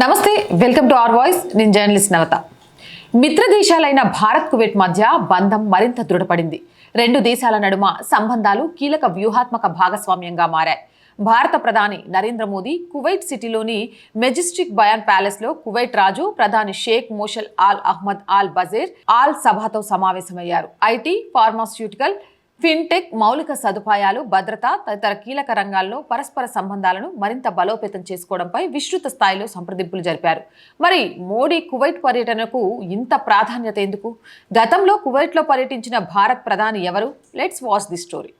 నమస్తే welcome to R voice. నేను journalist Navatha. మిత్ర దేశాలైన భారత్ కువైట్ మధ్య బంధం మరింత దృఢపడింది. రెండు దేశాల నడుమ సంబంధాలు కీలక వ్యూహాత్మక భాగస్వామ్యంగా మారాయి. భారత ప్రధాని నరేంద్ర మోదీ కువైట్ సిటీలోని మెజిస్టిక్ బయాన్ ప్యాలెస్లో కువైట్ రాజు ప్రధాని Sheikh Meshal Al Ahmad Al బజేర్ Al సభతో సమావేశమయ్యారు. ఐటీ ఫార్మాస్యూటికల్ ఫిన్టెక్ మౌలిక సదుపాయాలు భద్రత తదితర కీలక రంగాల్లో పరస్పర సంబంధాలను మరింత బలోపేతం చేసుకోవడంపై విస్తృత స్థాయిలో సంప్రదింపులు జరిపారు. మరి మోడీ కువైట్ పర్యటనకు ఇంత ప్రాధాన్యత ఎందుకు? గతంలో కువైట్లో పర్యటించిన భారత్ ప్రధాని ఎవరు? లెట్స్ వాచ్ ది స్టోరీ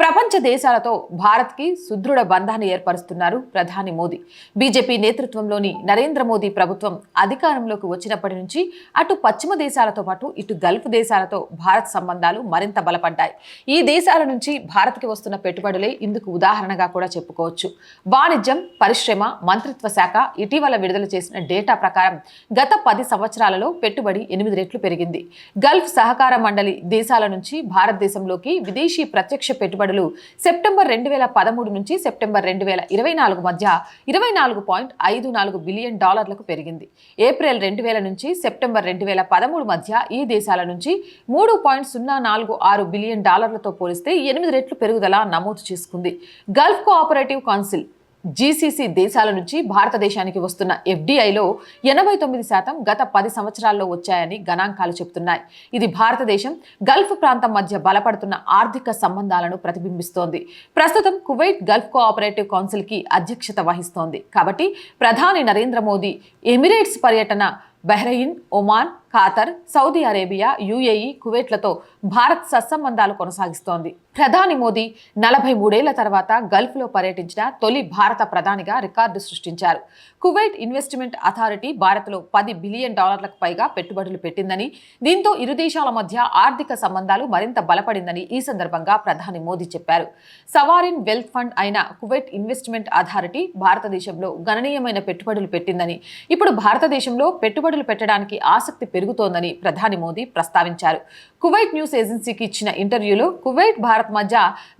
ప్రపంచ దేశాలతో భారత్కి సుదృఢ బంధాన్ని ఏర్పరుస్తున్నారు ప్రధాని మోదీ. బీజేపీ నేతృత్వంలోని నరేంద్ర మోదీ ప్రభుత్వం అధికారంలోకి వచ్చినప్పటి నుంచి అటు పశ్చిమ దేశాలతో పాటు ఇటు గల్ఫ్ దేశాలతో భారత్ సంబంధాలు మరింత బలపడ్డాయి. ఈ దేశాల నుంచి భారత్కి వస్తున్న పెట్టుబడులే ఇందుకు ఉదాహరణగా కూడా చెప్పుకోవచ్చు. వాణిజ్యం పరిశ్రమ మంత్రిత్వ శాఖ ఇటీవల విడుదల చేసిన డేటా ప్రకారం గత పది సంవత్సరాలలో పెట్టుబడి ఎనిమిది రెట్లు పెరిగింది. గల్ఫ్ సహకార మండలి దేశాల నుంచి భారతదేశంలోకి విదేశీ ప్రత్యక్ష పెట్టుబడి పెట్టుబడులు సెప్టెంబర్ రెండు వేల పదమూడు నుంచి సెప్టెంబర్ రెండు వేల ఇరవై నాలుగు మధ్య ఇరవై నాలుగు పాయింట్ ఐదు నాలుగు బిలియన్ డాలర్లకు పెరిగింది. ఏప్రిల్ రెండు వేల నుంచి సెప్టెంబర్ రెండు వేల పదమూడు మధ్య ఈ దేశాల నుంచి మూడు పాయింట్ సున్నా నాలుగు ఆరు బిలియన్ డాలర్లతో పోలిస్తే ఎనిమిది రెట్లు పెరుగుదల నమోదు చేసుకుంది. గల్ఫ్ కోఆపరేటివ్ కౌన్సిల్ జీసీసీ దేశాల నుంచి భారతదేశానికి వస్తున్న ఎఫ్డీఐలో ఎనభై తొమ్మిది శాతం గత పది సంవత్సరాల్లో వచ్చాయని గణాంకాలు చెబుతున్నాయి ఇది భారతదేశం గల్ఫ్ ప్రాంతం మధ్య బలపడుతున్న ఆర్థిక సంబంధాలను ప్రతిబింబిస్తోంది. ప్రస్తుతం కువైట్ గల్ఫ్ కోఆపరేటివ్ కౌన్సిల్కి అధ్యక్షత వహిస్తోంది. కాబట్టి ప్రధాని నరేంద్ర మోదీ ఎమిరేట్స్ పర్యటన Bahrain Oman Qatar Saudi Arabia UAE కువైట్లతో Bharat సత్సంబంధాలు కొనసాగిస్తోంది. ప్రధాని మోదీ నలభై మూడేళ్ళ తర్వాత గల్ఫ్లో పర్యటించిన తొలి భారత ప్రధానిగా రికార్డు సృష్టించారు. కువైట్ ఇన్వెస్ట్మెంట్ అథారిటీ భారత్లో పది బిలియన్ డాలర్లకు పైగా పెట్టుబడులు పెట్టిందని దీంతో ఇరు దేశాల మధ్య ఆర్థిక సంబంధాలు మరింత బలపడిందని ఈ సందర్భంగా ప్రధాని మోదీ చెప్పారు. సవారిన్ వెల్త్ ఫండ్ అయిన కువైట్ ఇన్వెస్ట్మెంట్ అథారిటీ భారతదేశంలో గణనీయమైన పెట్టుబడులు పెట్టిందని ఇప్పుడు భారతదేశంలో పెట్టుబడులు పెట్టడానికి ఆసక్తి పెరుగుతోందని ప్రధాని మోదీ ప్రస్తావించారు. కువైట్ న్యూస్ ఏజెన్సీకి ఇచ్చిన ఇంటర్వ్యూలో కువైట్ భారత్ మధ్య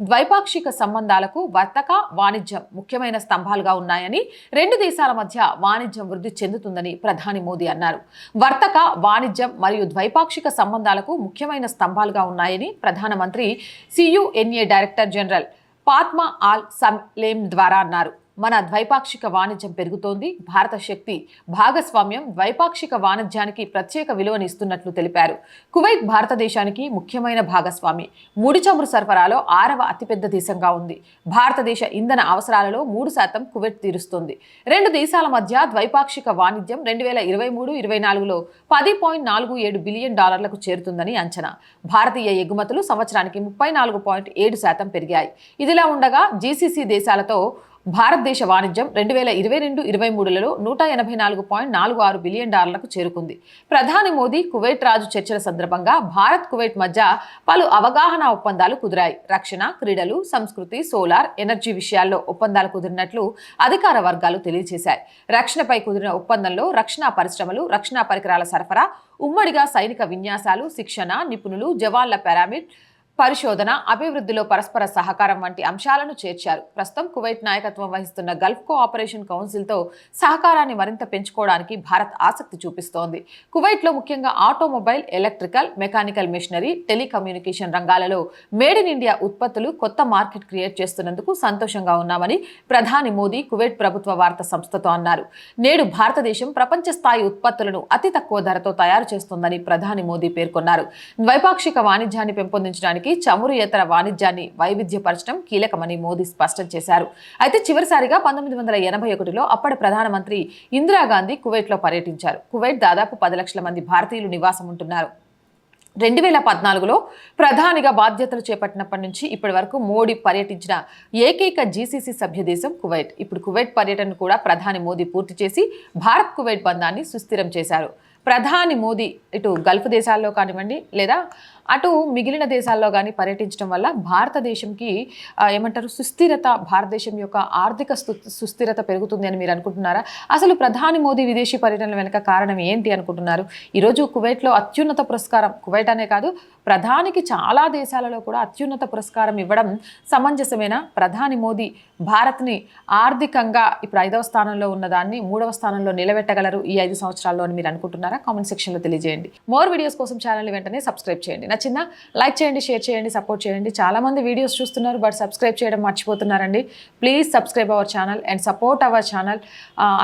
ద్వైపాక్షిక సంబంధాలకు వర్తక వాణిజ్యం ముఖ్యమైన స్తంభాలుగా ఉన్నాయని రెండు దేశాల మధ్య వాణిజ్యం వృద్ధి చెందుతుందని ప్రధాని మోదీ అన్నారు. వర్తక వాణిజ్యం మరియు ద్వైపాక్షిక సంబంధాలకు ముఖ్యమైన స్తంభాలుగా ఉన్నాయని ప్రధానమంత్రి CUNA director general Fatma Al Samlem ద్వారా అన్నారు. మన ద్వైపాక్షిక వాణిజ్యం పెరుగుతోంది. భారత శక్తి భాగస్వామ్యం ద్వైపాక్షిక వాణిజ్యానికి ప్రత్యేక విలువనిస్తున్నట్లు తెలిపారు. కువైట్ భారతదేశానికి ముఖ్యమైన భాగస్వామి. ముడి చమురు సరఫరాలో ఆరవ అతిపెద్ద దేశంగా ఉంది. భారతదేశ ఇంధన అవసరాలలో మూడు శాతం కువైట్ తీరుస్తుంది. రెండు దేశాల మధ్య ద్వైపాక్షిక వాణిజ్యం రెండు వేల ఇరవై మూడు ఇరవై నాలుగులో పది పాయింట్ నాలుగు ఏడు బిలియన్ డాలర్లకు చేరుతుందని అంచనా. భారతీయ ఎగుమతులు సంవత్సరానికి ముప్పై నాలుగు పాయింట్ ఏడు శాతం పెరిగాయి. ఇదిలా ఉండగా జీసీసీ దేశాలతో భారతదేశ వాణిజ్యం రెండు వేల ఇరవై రెండు ఇరవై మూడులలో నూట ఎనభై నాలుగు పాయింట్ నాలుగు ఆరు బిలియన్ డాలర్లకు చేరుకుంది. ప్రధాని మోదీ కువైట్ రాజు చర్చల సందర్భంగా భారత్ కువైట్ మధ్య పలు అవగాహన ఒప్పందాలు కుదిరాయి. రక్షణ క్రీడలు సంస్కృతి సోలార్ ఎనర్జీ విషయాల్లో ఒప్పందాలు కుదిరినట్లు అధికార వర్గాలు తెలియజేశాయి. రక్షణపై కుదిరిన ఒప్పందంలో రక్షణ పరిశ్రమలు రక్షణ పరికరాల సరఫరా ఉమ్మడిగా సైనిక విన్యాసాలు శిక్షణ నిపుణులు జవాన్ల పారామిడ్ పరిశోధన అభివృద్ధిలో పరస్పర సహకారం వంటి అంశాలను చేర్చారు. ప్రస్తుతం కువైట్ నాయకత్వం వహిస్తున్న గల్ఫ్ కోఆపరేషన్ కౌన్సిల్తో సహకారాన్ని మరింత పెంచుకోవడానికి భారత్ ఆసక్తి చూపిస్తోంది. కువైట్లో ముఖ్యంగా automobile electrical mechanical machinery telecommunication రంగాలలో మేడ్ ఇన్ ఇండియా ఉత్పత్తులు కొత్త మార్కెట్ క్రియేట్ చేస్తున్నందుకు సంతోషంగా ఉన్నామని ప్రధాని మోదీ కువైట్ ప్రభుత్వ వార్తా సంస్థతో అన్నారు. నేడు భారతదేశం ప్రపంచ స్థాయి ఉత్పత్తులను అతి తక్కువ ధరతో తయారు చేస్తోందని ప్రధాని మోదీ పేర్కొన్నారు. ద్వైపాక్షిక వాణిజ్యాన్ని పెంపొందించడానికి చమురు ఇతర వాణిజ్యాన్ని వైవిధ్యపరచడం కీలకమని మోదీ స్పష్టం చేశారు. అయితే చివరిసారిగా పంతొమ్మిది వందల ఎనభై ఒకటిలో అప్పటి ప్రధానమంత్రి ఇందిరాగాంధీ కువైట్లో పర్యటించారు. కువైట్ దాదాపు పది లక్షల మంది భారతీయులు నివాసం ఉంటున్నారు. రెండు వేల పద్నాలుగులో ప్రధానిగా బాధ్యతలు చేపట్టినప్పటి నుంచి ఇప్పటి వరకు మోడీ పర్యటించిన ఏకైక జీసీసీ సభ్యదేశం కువైట్. ఇప్పుడు కువైట్ పర్యటన కూడా ప్రధాని మోదీ పూర్తి చేసి భారత్ కువైట్ బంధాన్ని సుస్థిరం చేశారు. ప్రధాని మోదీ ఇటు గల్ఫ్ దేశాల్లో కానివ్వండి లేదా అటు మిగిలిన దేశాల్లో కానీ పర్యటించడం వల్ల భారతదేశంకి ఏమంటారు సుస్థిరత భారతదేశం యొక్క ఆర్థిక సు సుస్థిరత పెరుగుతుంది అని మీరు అనుకుంటున్నారా? అసలు ప్రధాని మోదీ విదేశీ పర్యటన వెనుక కారణం ఏంటి అనుకుంటున్నారు? ఈరోజు కువైట్లో అత్యున్నత పురస్కారం కువైట్ అనే కాదు ప్రధానికి చాలా దేశాలలో కూడా అత్యున్నత పురస్కారం ఇవ్వడం సమంజసమైన? ప్రధాని మోదీ భారత్ని ఆర్థికంగా ఇప్పుడు ఐదవ స్థానంలో ఉన్నదాన్ని మూడవ స్థానంలో నిలబెట్టగలరు ఈ ఐదు సంవత్సరాల్లో అని మీరు అనుకుంటున్నారు? కామెంట్ సెక్షన్లో తెలియజేయండి. మోర్ వీడియోస్ కోసం ఛానల్ వెంటనే సబ్స్క్రైబ్ చేయండి. నచ్చిందా? లైక్ చేయండి షేర్ చేయండి సపోర్ట్ చేయండి. చాలామంది వీడియోస్ చూస్తున్నారు బట్ సబ్స్క్రైబ్ చేయడం మర్చిపోతున్నారండి. Please subscribe our channel and support our channel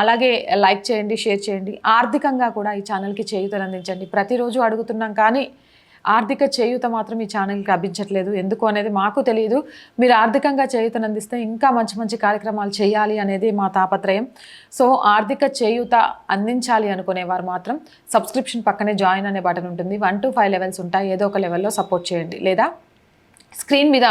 అలాగే లైక్ చేయండి షేర్ చేయండి. ఆర్థికంగా కూడా ఈ ఛానల్కి చేయూతను అందించండి. ప్రతిరోజు అడుగుతున్నాం కానీ ఆర్థిక చేయూత మాత్రం ఈ ఛానల్కి లభించట్లేదు. ఎందుకు అనేది మాకు తెలియదు. మీరు ఆర్థికంగా చేయూతను అందిస్తే ఇంకా మంచి మంచి కార్యక్రమాలు చేయాలి అనేది మా తాపత్రయం. సో ఆర్థిక చేయూత అందించాలి అనుకునేవారు మాత్రం సబ్స్క్రిప్షన్ పక్కనే జాయిన్ అనే బటన్ ఉంటుంది. వన్ టు ఫైవ్ లెవెల్స్ ఉంటాయి. ఏదో ఒక లెవెల్లో సపోర్ట్ చేయండి. లేదా స్క్రీన్ మీద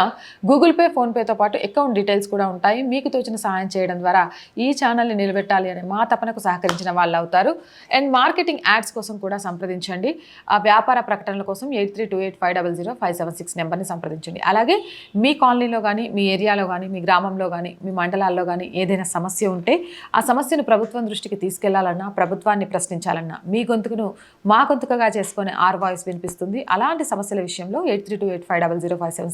గూగుల్ పే ఫోన్పేతో పాటు అకౌంట్ డీటెయిల్స్ కూడా ఉంటాయి. మీకు తోచిన సహాయం చేయడం ద్వారా ఈ ఛానల్ని నిలబెట్టాలి అనే మా తపనకు సహకరించిన వాళ్ళు అవుతారు. అండ్ మార్కెటింగ్ యాడ్స్ కోసం కూడా సంప్రదించండి. ఆ వ్యాపార ప్రకటనల కోసం eight three two eight five double zero five seven six నెంబర్ని సంప్రదించండి. అలాగే మీ కాలనీలో కానీ మీ ఏరియాలో కానీ మీ గ్రామంలో కానీ మీ మండలాల్లో కానీ ఏదైనా సమస్య ఉంటే ఆ సమస్యను ప్రభుత్వం దృష్టికి తీసుకెళ్ళాలన్నా ప్రభుత్వాన్ని ప్రశ్నించాలన్నా మీ గొంతుకును మా గొంతుకగా చేసుకునే ఆర్ వాయిస్ వినిపిస్తుంది. అలాంటి సమస్యల విషయంలో eight three two eight five double zero five seven